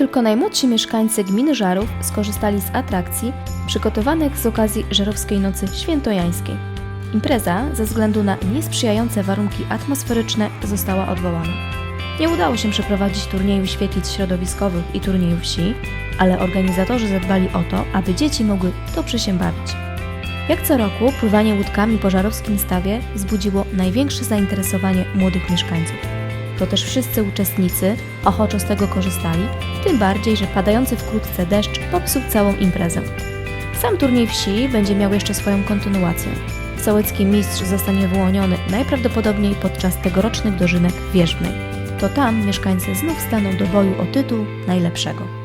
Tylko najmłodsi mieszkańcy gminy Żarów skorzystali z atrakcji przygotowanych z okazji Żarowskiej Nocy Świętojańskiej. Impreza ze względu na niesprzyjające warunki atmosferyczne została odwołana. Nie udało się przeprowadzić turnieju świetlic środowiskowych i turnieju wsi, ale organizatorzy zadbali o to, aby dzieci mogły dobrze się bawić. Jak co roku, pływanie łódkami po żarowskim stawie wzbudziło największe zainteresowanie młodych mieszkańców. To też wszyscy uczestnicy ochoczo z tego korzystali, tym bardziej, że padający wkrótce deszcz popsuł całą imprezę. Sam turniej wsi będzie miał jeszcze swoją kontynuację. Sołecki mistrz zostanie wyłoniony najprawdopodobniej podczas tegorocznych dożynek wierzbnej. To tam mieszkańcy znów staną do boju o tytuł najlepszego.